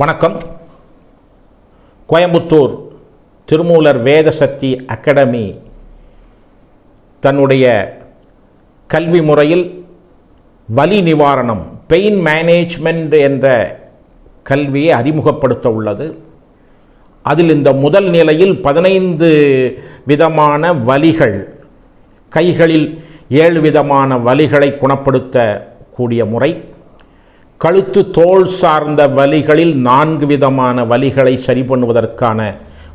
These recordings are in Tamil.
வணக்கம். கோயம்புத்தூர் திருமூலர் வேதசக்தி அகாடமி தன்னுடைய கல்வி முறையில் வலி நிவாரணம் பெயின் மேனேஜ்மெண்ட் என்ற கல்வியை அறிமுகப்படுத்த உள்ளது. அதில் இந்த முதல் நிலையில் பதினைந்து விதமான வலிகள் கைகளில் ஏழு விதமான வலிகளை குணப்படுத்தக்கூடிய முறை. கழுத்து தோல் சார்ந்த வலிகளில் நான்கு விதமான வலிகளை சரி பண்ணுவதற்கான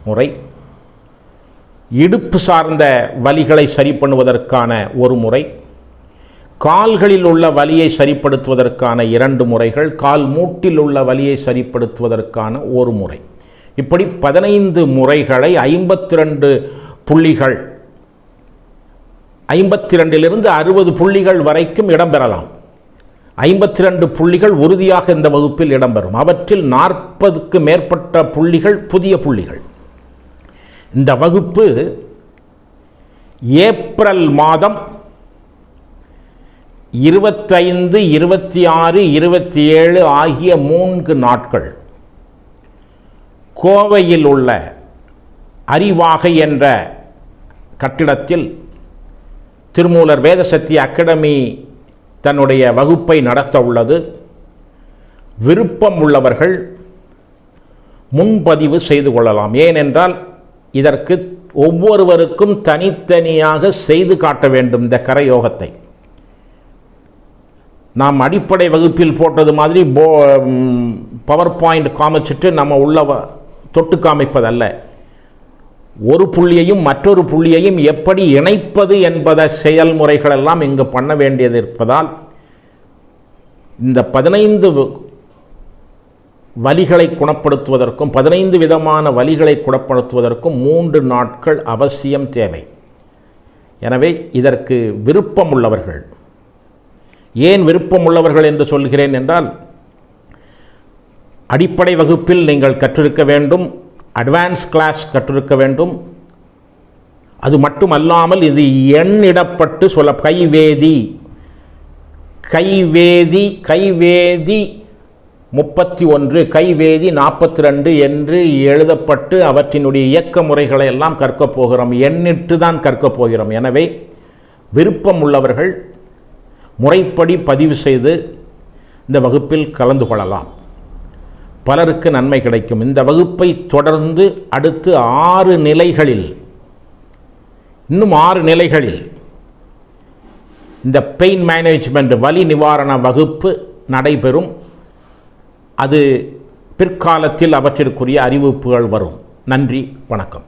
முறை. இடுப்பு சார்ந்த வலிகளை சரி பண்ணுவதற்கான ஒரு முறை. கால்களில் உள்ள வலியை சரிப்படுத்துவதற்கான இரண்டு முறைகள். கால் மூட்டில் உள்ள வலியை சரிப்படுத்துவதற்கான ஒரு முறை. இப்படி பதினைந்து முறைகளை ஐம்பத்தி ரெண்டு புள்ளிகள் ஐம்பத்தி ரெண்டிலிருந்து அறுபது புள்ளிகள் வரைக்கும் இடம்பெறலாம். ஐம்பத்தி ரெண்டு புள்ளிகள் உறுதியாக இந்த வகுப்பில் இடம்பெறும். அவற்றில் நாற்பதுக்கு மேற்பட்ட புள்ளிகள் புதிய புள்ளிகள். இந்த வகுப்பு ஏப்ரல் மாதம் இருபத்தைந்து இருபத்தி ஆறு இருபத்தி ஏழு ஆகிய மூன்று நாட்கள் கோவையில் உள்ள அறிவாகை என்ற கட்டிடத்தில் திருமூலர் வேதசக்தி அகாடமி தன்னுடைய வகுப்பை நடத்த உள்ளது. விருப்பம் உள்ளவர்கள் முன்பதிவு செய்து கொள்ளலாம். ஏனென்றால் இதற்கு ஒவ்வொருவருக்கும் தனித்தனியாக செய்து காட்ட வேண்டும் இந்த கரயோகத்தை. நாம் அடிப்படை வகுப்பில் போட்டது மாதிரி போ பவர் பாயிண்ட் காமிச்சிட்டு நம்ம உள்ள வ- தொட்டு காமிப்பதல்ல. ஒரு புள்ளியையும் மற்றொரு புள்ளியையும் எப்படி இணைப்பது என்பத செயல்முறைகளெல்லாம் இங்கு பண்ண வேண்டியது இருப்பதால் இந்த பதினைந்து வலிகளை குணப்படுத்துவதற்கும் பதினைந்து விதமான வலிகளை குணப்படுத்துவதற்கும் மூன்று நாட்கள் அவசியம் தேவை. எனவே இதற்கு விருப்பம் உள்ளவர்கள் ஏன் விருப்பம் உள்ளவர்கள் என்று சொல்கிறேன் என்றால் அடிப்படை வகுப்பில் நீங்கள் கற்றிருக்க வேண்டும். அட்வான்ஸ் கிளாஸ் கற்றிருக்க வேண்டும். அது மட்டுமல்லாமல் இது எண்ணிடப்பட்டு சொல்ல கைவேதி கைவேதி கைவேதி முப்பத்தி ஒன்று கைவேதி நாற்பத்தி ரெண்டு என்று எழுதப்பட்டு அவற்றினுடைய இயக்க முறைகளை எல்லாம் கற்கப் போகிறோம். எண்ணிட்டு தான் கற்கப் போகிறோம். எனவே விருப்பம் உள்ளவர்கள் முறைப்படி பதிவு செய்து இந்த வகுப்பில் கலந்து கொள்ளலாம். பலருக்கு நன்மை கிடைக்கும். இந்த வகுப்பை தொடர்ந்து அடுத்து ஆறு நிலைகளில் இன்னும் ஆறு நிலைகளில் இந்த பெயின் மேனேஜ்மெண்ட் வலி நிவாரண வகுப்பு நடைபெறும். அது பிற்காலத்தில் அவற்றிற்குரிய அறிவிப்புகள் வரும். நன்றி வணக்கம்.